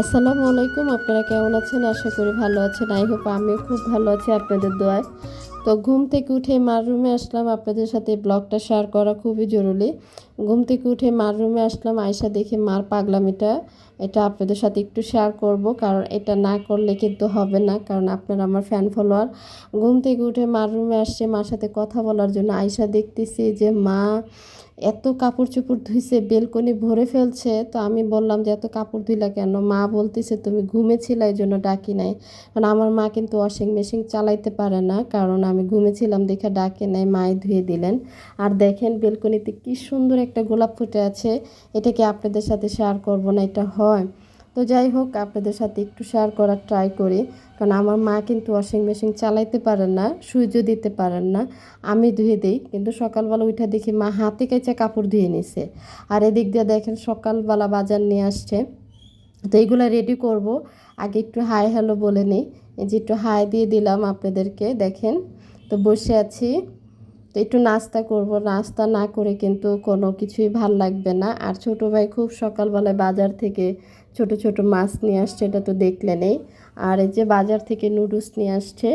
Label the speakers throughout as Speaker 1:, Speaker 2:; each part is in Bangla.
Speaker 1: আসসালামু আলাইকুম, আপনারা কেমন আছেন? আশা করি ভালো আছেন। আই হোপ আমিও খুব ভালো আছি আপনাদের দোয়ায়। তো ঘুম থেকে উঠে মার রুমে আসলাম। আপনাদের সাথে ব্লগটা শেয়ার করা খুবই জরুরি। ঘুম থেকে উঠে মার রুমে আসলাম আয়সা দেখে, মার পাগলামিটা, এটা আপনাদের সাথে একটু শেয়ার করব, কারণ এটা না করলে কিন্তু হবে না, কারণ আপনারা আমার ফ্যান ফলোয়ার ঘুম থেকে উঠে মার রুমে আসছে, মার সাথে কথা বলার জন্য আয়সা দেখতেছি যে মা এত কাপড় চোপড় ধুইছে, বেলকনি ভরে ফেলছে। তো আমি বললাম যে, এত কাপড় ধুইলা কেন? মা বলতেছে, তুমি ঘুমেছিল এই জন্য ডাকি নাই। কারণ আমার মা কিন্তু ওয়াশিং মেশিন চালাইতে পারে না, কারণ আমি ঘুমেছিলাম দেখে ডাকে নাই, মাই ধুয়ে দিলেন। আর দেখেন, বেলকনিতে কি সুন্দর একটা গোলাপ ফুটে আছে, এটাকে আপনাদের সাথে শেয়ার করব না, এটা হয়। তো যাই হোক, আপনাদের সাথে একটু শেয়ার করার ট্রাই করি, কারণ আমার মা কিন্তু ওয়াশিং মেশিন চালাইতে পারেন না, সূর্য দিতে পারেন না, আমি ধুয়ে দিই, কিন্তু সকালবেলা উঠে দেখি মা হাতে কেচে কাপড় ধুয়ে নিছে। আর এদিক দিয়ে দেখেন সকালবেলা বাজার নিয়ে আসছে, তো এইগুলো রেডি করব, আগে একটু হাই হ্যালো বলে নিই যে একটু হাই দিয়ে দিলাম আপনাদেরকে, দেখেন, তো বসে আছি। তো একটু নাস্তা করব। নাস্তা না করে কিন্তু কোনো কিছুই ভালো লাগবে না। আর ছোট ভাই খুব সকালবেলায় বাজার থেকে ছোট ছোট মাছ নিয়ে আসছে, এটা তো দেখলেনই। আর এই যে বাজার থেকে নুডলস নিয়ে আসছে,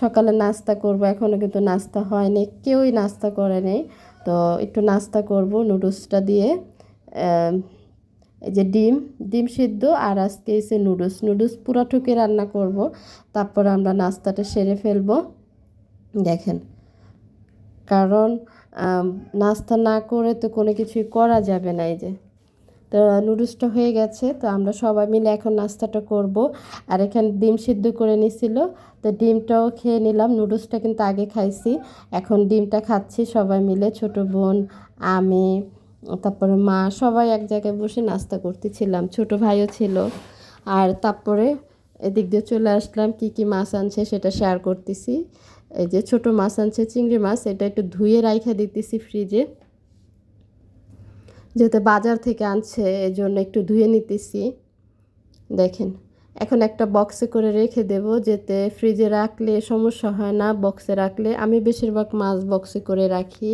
Speaker 1: সকালে নাস্তা করব। এখনও কিন্তু নাস্তা হয়নি, কেউই নাস্তা করে নেই। তো একটু নাস্তা করব নুডলসটা দিয়ে। এই যে ডিম ডিম সিদ্ধ আর আজকে এসে নুডলস। নুডলস পুরা ঠুকে রান্না করব, তারপর আমরা নাস্তাটা সেরে ফেলব। দেখেন। কারণ নাস্তা না করে তো কোনো কিছুই করা যাবে না এই যে। তো নুডলসটা হয়ে গেছে, তো আমরা সবাই মিলে এখন নাস্তাটা করব। আর এখানে ডিম সিদ্ধ করে নিছিল, তো ডিমটাও খেয়ে নিলাম, নুডলসটা কিন্তু আগে খাইছি। এখন ডিমটা খাচ্ছি সবাই মিলে, ছোট বোন, আমি, তারপরে মা, সবাই এক জায়গায় বসে নাস্তা করতেছিলাম, ছোট ভাইও ছিল। আর তারপরে এদিক দিয়ে চলে আসলাম, কি কি মাছ আনছে সেটা শেয়ার করতেছি। এই যে ছোট মাছ আনছে, চিংড়ি মাছ, এটা একটু ধুয়ে রাইখা দিতেছি ফ্রিজে। যেহেতু বাজার থেকে আনছে এই জন্য একটু ধুয়ে নিতেছি। দেখেন, এখন একটা বক্সে করে রেখে দেব, যেতে ফ্রিজে রাখলে সমস্যা হয় না বক্সে রাখলে। আমি বেশিরভাগ মাছ বক্সে করে রাখি।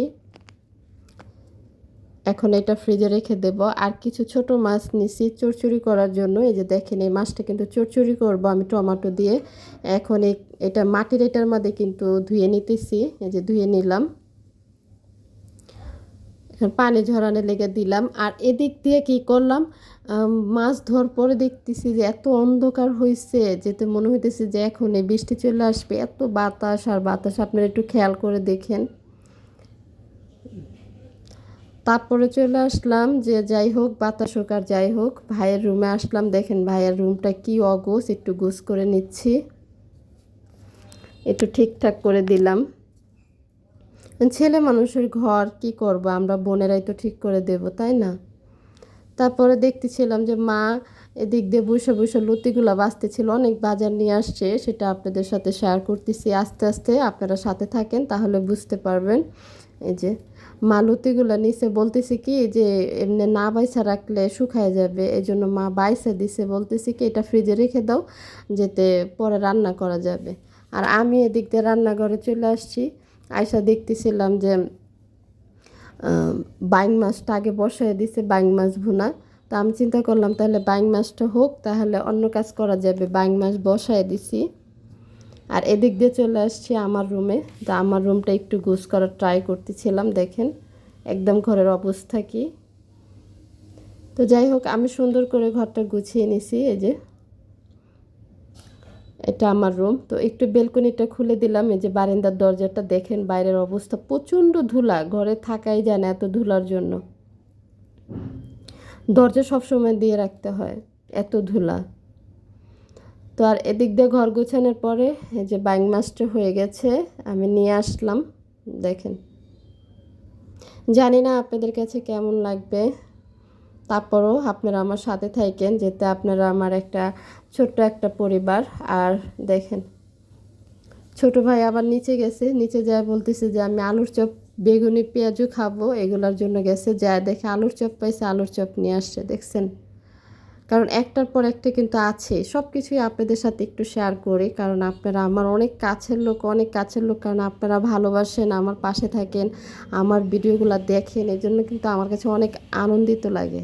Speaker 1: এখন এটা ফ্রিজে রেখে দেব। আর কিছু ছোট মাছ নিছি চরচুরি করার জন্য। এই যে দেখেন, এই মাছটা কিন্তু চরচুরি করব আমি টমেটো দিয়ে। এখন এই, এটা মাটির এটার মধ্যে কিন্তু ধুয়ে নিতেছি। এই যে ধুয়ে নিলাম। পানি ঝরানো লেগে দিলাম। আর এদিক দিয়ে কি করলাম? মাছ ধর পরে দেখতেছি যে এত অন্ধকার হয়েছে যেতে মনে হইতেছে যে এখন এই বৃষ্টি চলে আসবে। এত বাতাস, আর বাতাস, আপনারা একটু খেয়াল করে দেখেন। তারপরে চলে আসলাম যে যাই হোক, বাতাস হোক আর যাই হোক, ভাইয়ের রুমে আসলাম। দেখেন ভাইয়ের রুমটা কি অগোস একটু গোস করে নিচ্ছি। একটু ঠিকঠাক করে দিলাম। ছেলে মানুষের ঘর, কি করব? আমরা বোনেরাই তো ঠিক করে দেব, তাই না? তারপরে দেখতেছিলাম যে মা এদিক দিয়ে বসে বসে লতিগুলো বাঁচতেছিল, অনেক বাজার নিয়ে আসছে, সেটা আপনাদের সাথে শেয়ার করতেছি। আস্তে আস্তে আপনারা সাথে থাকেন, তাহলে বুঝতে পারবেন। এই যে মা লতিগুলো নিচে বলতেছি কি যে এমনি না বাইসা রাখলে শুকায় যাবে এই জন্য মা বাইসা দিছে, বলতেছি কি এটা ফ্রিজে রেখে দাও, যেতে পরে রান্না করা যাবে। আর আমি এদিক দিয়ে রান্নাঘরে চলে আসছি আয়সা দেখতেছিলাম যে বাইং মাছটা আগে বসায় দিছে বাইং মাছ ভুনা। তো আমি চিন্তা করলাম তাহলে বাইং মাছটা হোক, তাহলে অন্য কাজ করা যাবে। বাইং মাছ বসায় দিছি। আর এদিক দিয়ে চলে আসছি আমার রুমে। তো আমার রুমটা একটু গুছ করার ট্রাই করতেছিলাম, দেখেন একদম ঘরের অবস্থা কি। তো যাই হোক, আমি সুন্দর করে ঘরটা গুছিয়ে নিছি, এই যে। এটা আমার রুম। তো একটু বেলকনিটা খুলে দিলাম, এই যে বারান্দার দরজাটা দেখেন বাইরের অবস্থা। প্রচণ্ড ধুলা, ঘরে থাকাই যায় না এত ধুলার জন্য। দরজা সবসময় দিয়ে রাখতে হয়, এত ধুলা। তো আর এদিক দিয়ে ঘর গোছানোর পরে এই যে বাইং মাছটা হয়ে গেছে, আমি নিয়ে আসলাম, দেখেন। জানি না আপনাদের কাছে কেমন লাগবে। তারপরও আপনারা আমার সাথে থাকেন, যেতে আপনারা আমার একটা ছোট্ট একটা পরিবার। আর দেখেন, ছোট ভাই আবার নিচে গেছে, নিচে যায় বলতেছে যে, আমি আলুর চপ, বেগুনি, পেঁয়াজও খাব, এগুলোর জন্য গেছে। যা দেখে আলুর চপ পাইছে, আলুর চপ নিয়ে আসছে, দেখছেন? কারণ একটার পর একটা কিন্তু আছে। সব কিছুই আপনাদের সাথে একটু শেয়ার করে, কারণ আপনারা আমার অনেক কাছের লোক, অনেক কাছের লোক, কারণ আপনারা ভালোবাসেন, আমার পাশে থাকেন, আমার ভিডিওগুলো দেখেন এই জন্য কিন্তু আমার কাছে অনেক আনন্দিত লাগে।